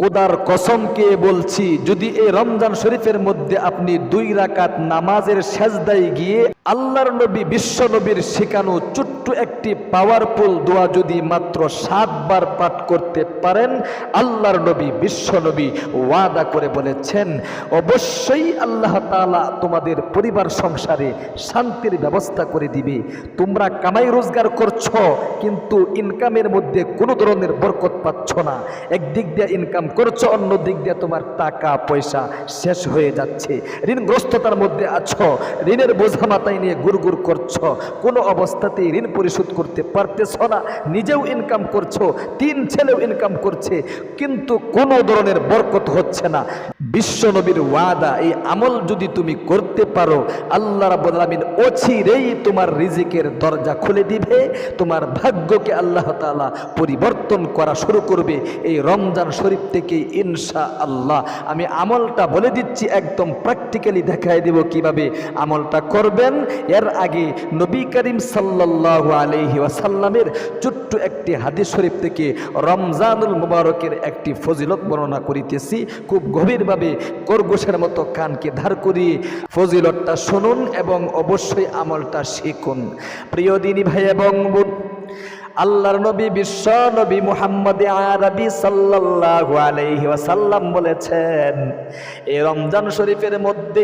কোদার কসমকে বলছি, যদি এই রমজান শরীফের মধ্যে আপনি দুই রাকাত নামাজের সেজদায় গিয়ে আল্লাহর নবী, বিশ্ব নবীর শেখানো ছোট্ট একটি পাওয়ারফুল দোয়া যদি মাত্র সাতবার পাঠ করতে পারেন, আল্লাহর নবী, বিশ্ব নবী ওয়াদা করে বলেছেন, অবশ্যই আল্লাহ তাআলা তোমাদের পরিবার সংসারে শান্তির ব্যবস্থা করে দিবে। তোমরা কামাই রোজগার করছ, কিন্তু ইনকামের মধ্যে কোনো ধরনের বরকত পাচ্ছ না। একদিক দিয়ে ইনকাম করছ অন্য দিক দিয়ে তোমার টাকা, পয়সা শেষ হয়ে যাচ্ছে। ঋণগ্রস্ততার মধ্যে আছো, ঋণের বোঝা মাথায় নিয়ে গুড়গুড় করছ। কোনো অবস্থাতেই ঋণ পরিশোধ করতে পারতেছ না, নিজেও ইনকাম করছ, তিন ছেলেও ইনকাম করছে, কিন্তু কোনো ধরনের বরকত হচ্ছে না। বিশ্ব নবীর ওয়াদা, এই আমল যদি তুমি করতে পারো, আল্লাহ আলামিন অচিরেই তোমার রিজিকের দরজা খুলে দিবে, তোমার ভাগ্যকে আল্লাহ তাআলা পরিবর্তন করা শুরু করবে এই রমজান শরীফ থেকে ইনশা আল্লাহ আমি আমলটা বলে দিচ্ছি, একদম প্র্যাকটিক্যালি দেখাই দেব কীভাবে আমলটা করবেন। এর আগে নবী করিম সাল্লাল্লাহু আলাইহি ওয়াসাল্লামের ছোট্ট একটি হাদিস শরীফ থেকে রমজানুল মুবারকের একটি ফজিলত বর্ণনা করিতেছি। খুব গভীরভাবে করগোশের মতো কানকে ধার করিয়ে ফজিলতটা শুনুন এবং অবশ্যই আমলটা শিখুন। প্রিয় দিনী ভাই এবং আল্লাহর নবী বিশ্ব নবী মুহাম্মদ আরবি সাল্লাল্লাহু আলাইহি ওয়াসাল্লাম বলেছেন এই রমজান শরীফের মধ্যে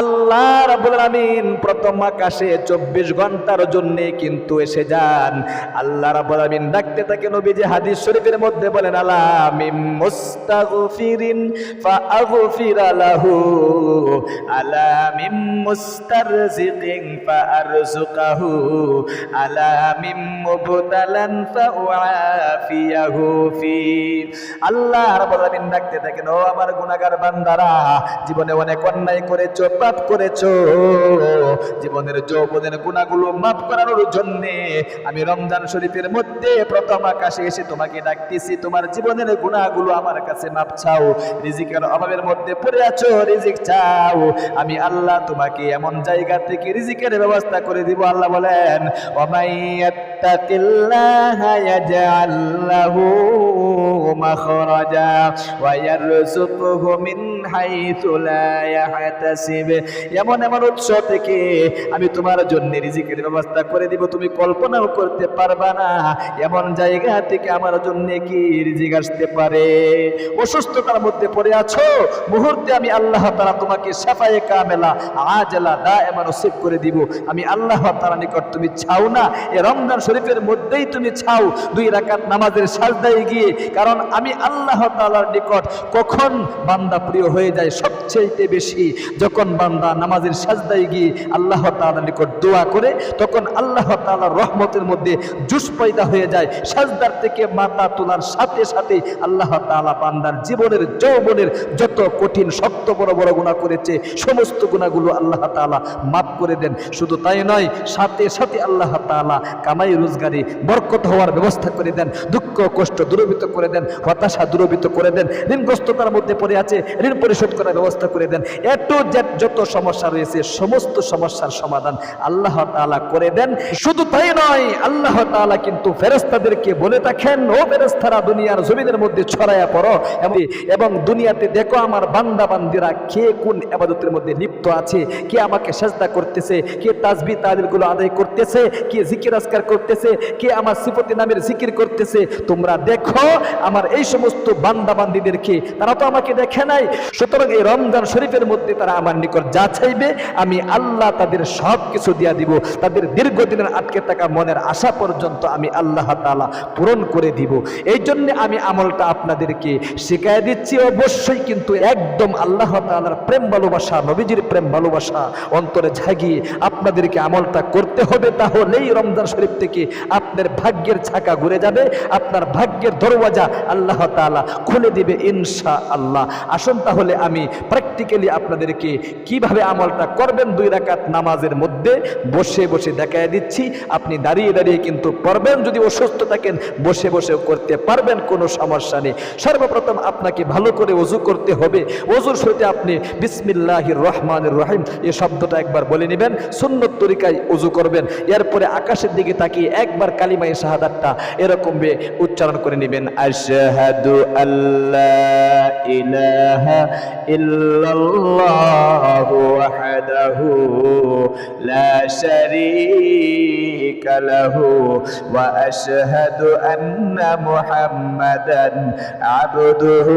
আল্লাহ রাব্বুল আলামিন প্রথম আকাশে 24 ঘণ্টার জন্য কিন্তু এসে যান। আল্লাহ রাব্বুল আলামিন ডাকতে থাকে নবীজি হাদিস শরীফের মধ্যে বলেন আলা মিম মুস্তাগফিরিন ফাআগফির লাহু আলা মিম মুস্তারজিকিন ফাআরযুকাহু আলা মিম মুবতালান ফাউআফিয়াহু ফি। আল্লাহ রাব্বুল আলামিন ডাকতে থাকেন, ও আমার গুনাহগার বান্দারা, জীবনে অনেক অন্যায় করেছ, পাপ করেছ। জীবনের যৌবনের গুনাহগুলো মাফ করানোর জন্য আমি রমজান শরীফের মধ্যে প্রথম আকাশে এসে তোমাকে ডাকতেছি, তোমার জীবনের গুনাহগুলো আমার কাছে মাপ চাও। রিজিকের অভাবের মধ্যে পড়ে আছো, রিজিক চাও। আমি আল্লাহ তোমাকে এমন জায়গা থেকে রিজিকের ব্যবস্থা করে দিব। আল্লাহ বলেন ওমাইয়াত্তাকিল্লাহা ইয়াজআল লাহু মাখরাজা ওয়া ইয়ারযুকহু মিন হাইথু লা ইয়াহতাসিব এমন এমন উৎস থেকে আমি তোমার জন্য রিজিকের ব্যবস্থা করে দিব, তুমি কল্পনাও করতে পারবা না। এমন জায়গা থেকে আমার জন্য কি রিজিক আসতে পারে? অসুস্থতার মধ্যে পড়ে আছো? মুহূর্তে আমি আল্লাহ তাআলা তোমাকে সাফায়ে কামেলা, আজলা দা এমন নসিব করে দিব। আমি আল্লাহ তাআলা নিকট তুমি চাও না? এই রমজান শরীফের মধ্যেই তুমি চাও দুই রাকাত নামাজের সাজদায় গিয়ে, কারণ আমি আল্লাহ তাআলার নিকট কখন বান্দা প্রিয় হয়ে যায় সবচেয়ে বেশি, যখন বান্দা নামাজের সাজদায় গিয়ে আল্লাহ তাআলার নিকট দোয়া করে, তখন আল্লাহ তাআলার রহমতের মধ্যে জুস পয়দা হয়ে যায়। সাজদার থেকে মাথা তোলার সাথে সাথে আল্লাহ তাআলা বান্দার জীবনের, যৌবনের যত কঠিন, শক্ত, বড় বড় গুনাহ করেছে, সমস্ত গুণাগুলো আল্লাহ তাআলা মাফ করে দেন। শুধু তাই নয়, সাথে সাথে আল্লাহ তাআলা কামাই রোজগারে বরকত হওয়ার ব্যবস্থা করে দেন, দুঃখ, কষ্ট দূরীভূত করে দেন, হতাশা দূরীভূত করে দেন, ঋণগ্রস্ততার মধ্যে পড়ে আছে, ঋণ পরিশোধ করার ব্যবস্থা করে দেন। এ টু যত সমস্যা রয়েছে, সমস্ত সমস্যার সমাধান আল্লাহ তাআলা করে দেন। শুধু তাই নয়, আল্লাহ তাআলা কিন্তু ফেরেশতাদেরকে বলে থাকেন, ও ফেরেশতারা, দুনিয়ার জমিনের মধ্যে ছড়ায়া পড়ো এবং- দুনিয়াতে দেখো আমার বান্দা বান্দিরা কে কোন আবাদতের মধ্যে লিপ্ত আছে, কে আমাকে সাজদা করতেছে, কে তাজবি তালিলগুলো আদায় করতেছে, কে জিকির আজকার করতেছে, কে আমার সিফতি নামের জিকির করতেছে, তোমরা দেখো আমার এই সমস্ত বান্দা বান্দিদেরকে তারা তো আমাকে দেখে নাই। সুতরাং এই রমজান শরীফের মধ্যে তারা আমার নিকট যা চাইবে, আমি আল্লাহ তাদের সব কিছু দিয়া দিব। তাদের দীর্ঘদিনের আটকে থাকা মনের আশা পর্যন্ত আমি আল্লাহ তাআলা পূরণ করে দিব। এই জন্য আমি আমলটা আপনাদেরকে শিখাই দিচ্ছি। অবশ্যই কিন্তু একদম আল্লাহ তাআলার প্রেম ভালোবাসা, নবীজির প্রেম ভালোবাসা অন্তরে জাগিয়ে আপনাদেরকে আমলটা করতে হবে। তাহলেই রমজান শরীফ থেকে আপনার ভাগ্যের ছাকা ঘুরে যাবে, আপনার ভাগ্যের দরওয়াজা আল্লাহ তাআলা খুলে দিবে ইনশা আল্লাহ আসুন তাহলে আমি প্র্যাকটিক্যালি আপনাদেরকে কীভাবে আমলটা করবেন দুই রাকাত নামাজের মধ্যে, বসে বসে দেখায় দিচ্ছি। আপনি দাঁড়িয়ে দাঁড়িয়ে কিন্তু পড়বেন, যদি অসুস্থ থাকেন, বসে বসেও করতে পারবেন, কোনো সমস্যা নেই। সর্বপ্রথম আপনাকে ভালো করে অজু করতে হবে। অজুর শুরুতে আপনি বিসমিল্লাহির রহমানির রহিম এই শব্দটা একবার বলে নেবেন। সুন্নত তরিকায় অজু করবেন। এরপরে আকাশের দিকে তাকিয়ে একবার কালিমা কালিমাই শাহাদাতটা এরকম বে উচ্চারণ করে নেবেন, আশহাদু আল্লাহ ইলাহা ইল্লাল্লাহু ওয়াহদাহু লা শারীকা লাহু ওয়া আশহাদু আন্না মুহাম্মাদান আবদুহু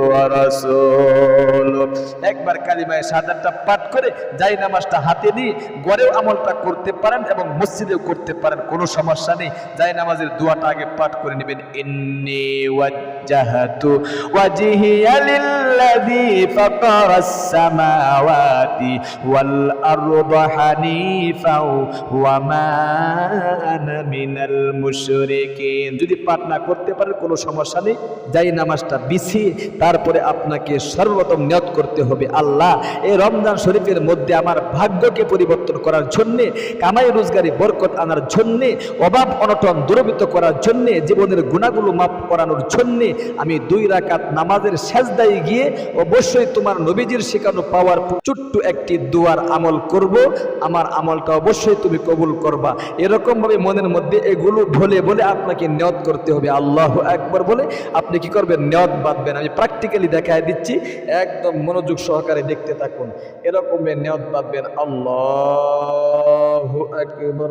ওয়া রাসূলুহু একবার কালিমায়ে শাহাদাতটা পাঠ করে যাই নামাজটা হাতে নিয়ে গড়েও আমলটা করতে পারেন এবং মসজিদেও করতে পারেন কোনো সমস্যা নেই। যাই নামাজের দোয়াটা আগে পাঠ করে নেবেন। ইন্নি ওয়াজ্জাহাতু ওয়াজহিয়া লিল্লাযী ফাতারাস সামাওয়াতি ওয়াল আরদা হানিফাও ওয়া মা আনা মিনাল মুশরিকিন। যদি পাঠ না করতে পারেন, কোনো সমস্যা নেই। যাই নামাজটা বিছিয়ে তারপরে আপনাকে সর্বপ্রথম নিয়ত করতে হবে, আল্লাহ, এই রমজান শরীফের মধ্যে আমার ভাগ্যকে পরিবর্তন করার জন্যে, কামাই রোজগারি, বরকত আনার জন্যে অভাব অনটন দূরবিত করার জন্যে, জীবনের গুণাগুলো মাপ করানোর জন্যে আমি দুই রাকাত নামাজের সেজদায় গিয়ে অবশ্যই তোমার নবীজির শেখানো পাওয়ার ছোট্ট একটি দুয়ার আমল করব। আমার আমলটা অবশ্যই তুমি কবুল করবা। এরকমভাবে মনের মধ্যে এগুলো বলে বলে আপনাকে নিয়ত করতে হবে। আল্লাহ একবার বলে, আপনি কি করবেন? নিয়ত বাঁধবেন। আমি প্র্যাকটিক্যালি দেখায় দিচ্ছি। একদম মনোযোগ সহকারে দেখতে থাকুন। এরকম নিয়ত বাঁধবেন। আল্লাহ একবার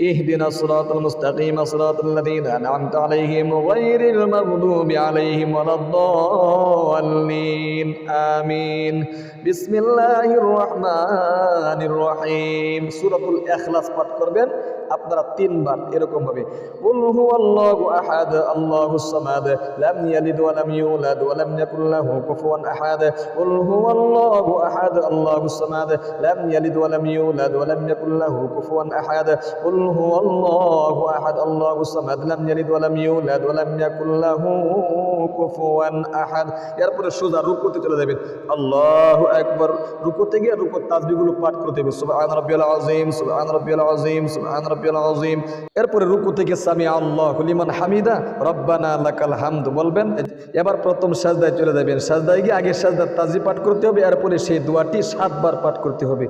اهدنا الصراط المستقيم صراط الذين أنعمت عليهم غير المغضوب عليهم ولا الضالين آمين بسم الله الرحمن الرحيم سورة الإخلاص পাঠ করবেন আপনারা তিনবার এরকম ভাবে قل هو الله أحد الله الصمد لم يلد ولم يولد ولم يكن له كفوا أحد قل هو الله أحد الله الصمد لم يلد ولم يولد ولم يكن له كفوا أحد قل هو الله أحد الله الصمد لم يلد ولم يولد ولم يكن له كفوا أحد এরপরে সোজা রুকুতে চলে যাবেন আল্লাহু আকবার রুকুতে গিয়ে রুকুর তাসবিহগুলো পাঠ করতে হবে সুবহান রাব্বিয়াল আযীম সুবহান রাব্বিয়াল আযীম সুবহান রাব্বিয়াল আযীম এরপরে রুকু থেকে সামি আল্লাহ লিমান হামিদা রব্বানা লাকাল হামদ বলবেন এবার প্রথম সাজদায় চলে যাবেন সাজদায় গিয়ে আগে সাজদার তাজি পাঠ করতে হবে এরপরে সেই দোয়াটি সাতবার পাঠ করতে হবে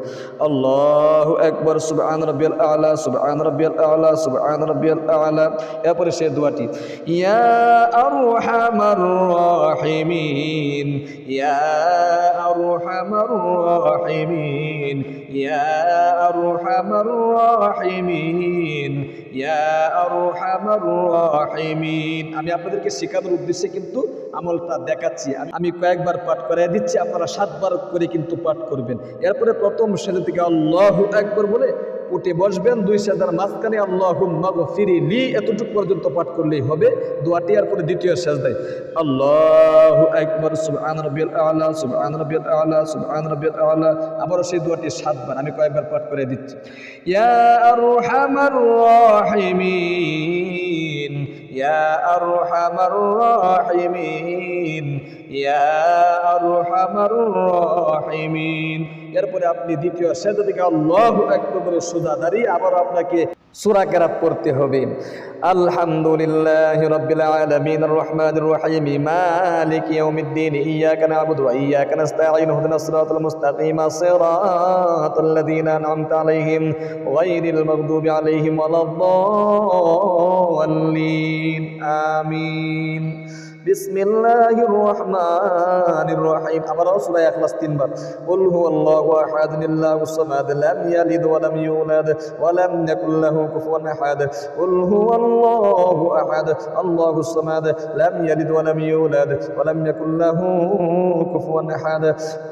আল্লাহু আকবার সুবহান রাব্বিয়াল আলা সুবহান রাব্বিয়াল আলা, সুবহান রাব্বিয়াল আলা। এরপরে সে দোয়াটি, ইয়া আরহামার রাহিমিন, ইয়া আরহামার রাহিমিন, ইয়া আরহামার রাহিমিন, ইয়া আরহামার রাহিমিন। আমি আপনাদেরকে শেখানোর উদ্দেশ্যে কিন্তু আমলটা দেখাচ্ছি। আমি- কয়েকবার পাঠ করে দিচ্ছি, আপনারা সাতবার করে কিন্তু পাঠ করবেন। এরপরে প্রথম সেজে থেকে আল্লাহ একবার বলে উঠে বসবেন, দুই সেজার মাঝখানে আল্লাহ ফিরি লি এতটুকু পর্যন্ত পাঠ করলেই হবে। দোয়াটি আর পরে দ্বিতীয় সেজদায়, আল্লাহু একবার সুবহান রাব্বিয়াল আলা, সুবহান রাব্বিয়াল আলা, সুবহান রাব্বিয়াল আলা আবারও সেই দোয়াটি সাতবার, আমি কয়েকবার পাঠ করে দিচ্ছি। ইয়া আরহামার রাহিমিন ইয়া আরহামার রাহিমিন ইয়া রাহিমিন। এরপরে আপনি দ্বিতীয় সেজদা থেকে আল্লাহু আকবার বলে সোজা দাঁড়িয়ে আবার আপনাকে সূরা কেরাত পড়তে হবে। আলহামদুলিল্লাহ রাব্বিল আলামিন আর রহমানির রহিম। মালিক ইয়াউমিদ্দিন। ইয়াকা না'বুদু ওয়া ইয়াকা নাস্তাঈন। ইহদিনাস সিরাতাল মুস্তাকিম। সিরাতাল লাযীনা আলাইহিম গায়রিল মাগদুবি আলাইহিম ওয়ালাদ-দাল্লিন। আমিন। বিসমিল্লাহির রহমানির রহিম আবার সূরা ইখলাস তিনবার কুল হুয়াল্লাহু আহাদ আল্লাহুস সামাদ লাম ইয়ালিদ ওয়া লাম ইউলাদ ওয়া লাম ইয়াকুল লাহু কুফুয়ান আহাদ কুল হুয়াল্লাহু আহাদ আল্লাহুস সামাদ লাম ইয়ালিদ ওয়া লাম ইউলাদ ওয়া লাম ইয়াকুল লাহু কুফুয়ান আহাদ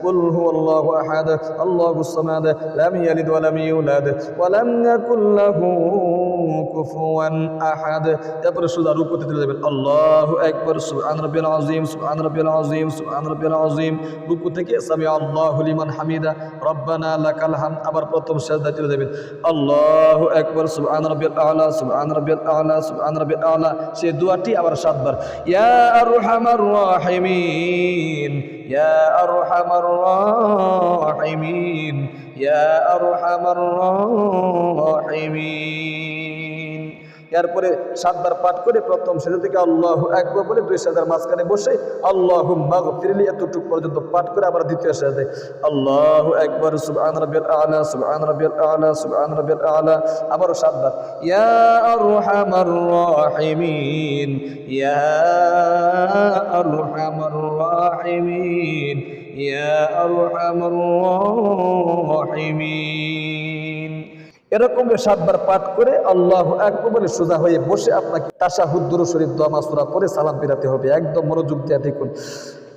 কুল হুয়াল্লাহু আহাদ আল্লাহুস সামাদ লাম ইয়ালিদ ওয়া লাম ইউলাদ ওয়া লাম ইয়াকুল লাহু কুফুয়ান আহাদ এরপরে সোজা রুকুতে চলে যাবেন আল্লাহু আকবার সুবহান রাব্বিয়াল আযীম সুবহান রাব্বিয়াল আযীম সুবহান রাব্বিয়াল আযীম রুকু থেকে সামি আল্লাহু লিমান হামিদা রব্বানা লাকাল হামদ আবার প্রথম সাজদায় চলে যাবেন আল্লাহু আকবার সুবহান রাব্বিয়াল আলা সুবহান রাব্বিয়াল আলা সুবহান রাব্বিয়াল আলা সেই দোয়াটি আবার সাতবার ইয়া আরহামার রাহিমিন ইয়া আরহামার রাহিমিন ইয়া আরহামার রাহিমিন এরপরে সাতবার পাঠ করে প্রথম সেজা থেকে আল্লাহ একবার বলে দুই সাজার মাঝখানে বসে আল্লাহ মাগফিরলি এতটুকু পর্যন্ত পাঠ করে আবার দ্বিতীয় সাজায় আল্লাহ একবার সুবহান রাব্বিয়াল আলা, সুবহান রাব্বিয়াল আলা, সুবহান রাব্বিয়াল আলা, আবারও সাতবার। ইয়া আরহামার রাহিমিন, ইয়া আরহামার রাহিমিন, ইয়া আরহামার রাহিমিন। এরকম সাতবার পাঠ করে আল্লাহ একবার সোজা হয়ে বসে আপনাকে তাশাহুদ্দুর শরীফ দোয়া মাসুরা পরে সালাম পেরাতে হবে। একদম মনোযোগ দিয়ে দেখুন।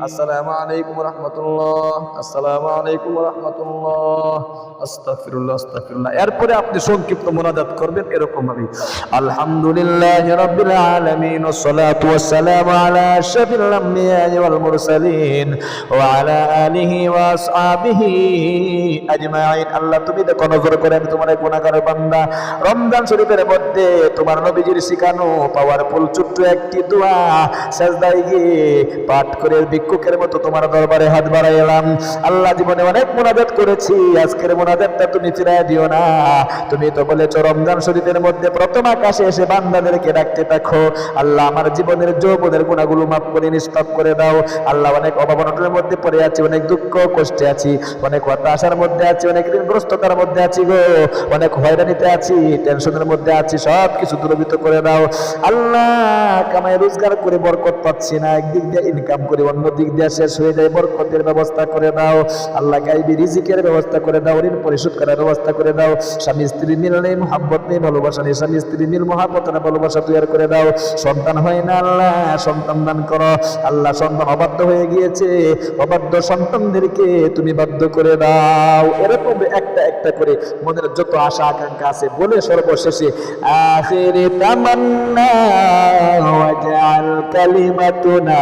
السلام عليكم ورحمة الله السلام عليكم ورحمة الله আস্তাগফিরুল্লাহ আস্তাগফিরুল্লাহ এরপরে আপনি সংক্ষিপ্ত মোনাজাত করবেন এরকম ভাবে আলহামদুলিল্লাহ রাব্বিল আলামিন ওয়াসসালাতু ওয়াসসালামু আলা আশরাফিল আমবিয়া ওয়াল মুরসালিন ওয়া আলা আলিহি ওয়া আসহাবিহি আজমাইন আল্লাহ তুমি দেখো নজর করে আমি তোমার এক গুনাহগার বান্দা রমজান শরীফের মধ্যে তোমার নবীজির শিখানো পাওয়ারফুল ছোট্ট একটি দোয়া সাজদায় গিয়ে পাঠ করে ভিক্ষুকের মতো তোমার দরবারে হাত বাড়াইলাম আল্লাহ জীবনে অনেক মোনাজাত করেছি, আজকের মোনাজাতটা তুমি ফিরাই দিও না। তুমি তো বলেছ, রমজান শরীফের মধ্যে প্রথম আকাশে এসে বান্দাদেরকে ডাকতে থাকো। আল্লাহ আমার জীবনের যৌবনের গুণাগুলো মাফ করে, নিষ্পাপ করে দাও। আল্লাহ অনেক অভাবনটের মধ্যে পড়ে আছি, অনেক দুঃখ, কষ্টে আছি। অনেক হতাশার মধ্যে আছি, অনেক ঋণগ্রস্ততার মধ্যে আছি গো। অনেক হয়রানিতে আছি, টেনশনের মধ্যে আছি সব কিছু দূরভূত করে দাও। আল্লাহ কামাই রোজগার করে বরকত পাচ্ছি না, একদিক দিয়ে ইনকাম করে, অন্য দিক দিয়ে শেষ হয়ে যায়, বরকতের ব্যবস্থা করে দাও, আল্লাহ গাইবি রিজিকের ব্যবস্থা করে দাও, ঋণ পরিশোধ করার ব্যবস্থা করে দাও, স্বামী স্ত্রী মিল নেই, মোহাব্বত নেই, ভালোবাসা নেই, স্বামী স্ত্রী মিল, মোহাব্বত না ভালোবাসা তৈরি করে দাও, সন্তান হয় না আল্লাহ, সন্তান দান করো, আল্লাহ সন্তান অবাধ্য হয়ে গিয়েছে, অবাধ্য সন্তানদেরকে তুমি বাধ্য করে দাও, এরকম একটা একটা করে মনের যত আশা আকাঙ্ক্ষা আছে, বলে সর্বশেষে, আখিরে তামান্না ওয়াজআল কালিমাতুনা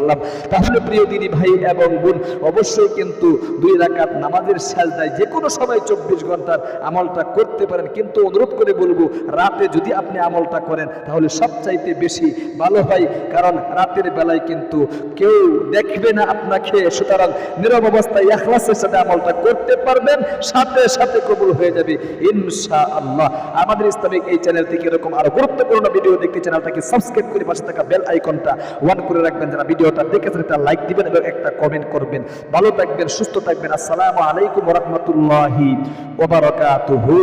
ওয়াসাল্লাম। তাহলে প্রিয় দিনী ভাই এবং বোন, অবশ্যই কিন্তু দুই রাকাত নামাজের সাজদায় যে কোনো সময় চব্বিশ ঘণ্টার আমলটা করতে পারেন। কিন্তু অনুরোধ করে বলব, রাতে যদি আপনি আমলটা করেন, তাহলে সবচাইতে বেশি ভালো হয়। কারণ রাতের বেলায় কিন্তু কেউ দেখবে না আপনাকে। সুতরাং নীরব অবস্থায় এখলাসের সাথে আমলটা করতে পারবেন, সাথে সাথে কবুল হয়ে যাবে ইনশা আল্লাহ আমাদের ইসলামিক এই চ্যানেল থেকে এরকম আরও গুরুত্বপূর্ণ ভিডিও দেখতে চ্যানেলটাকে সাবস্ক্রাইব করে পাশে থাকা বেল আইকনটা ওয়ান করে রাখবেন। যারা ভিডিওটা দেখেছেন একটা লাইক দিবেন এবং একটা কমেন্ট করবেন। ভালো থাকবেন, সুস্থ থাকবেন। আসসালামু আলাইকুম রহমতুল্লাহি ওবারকাতুহু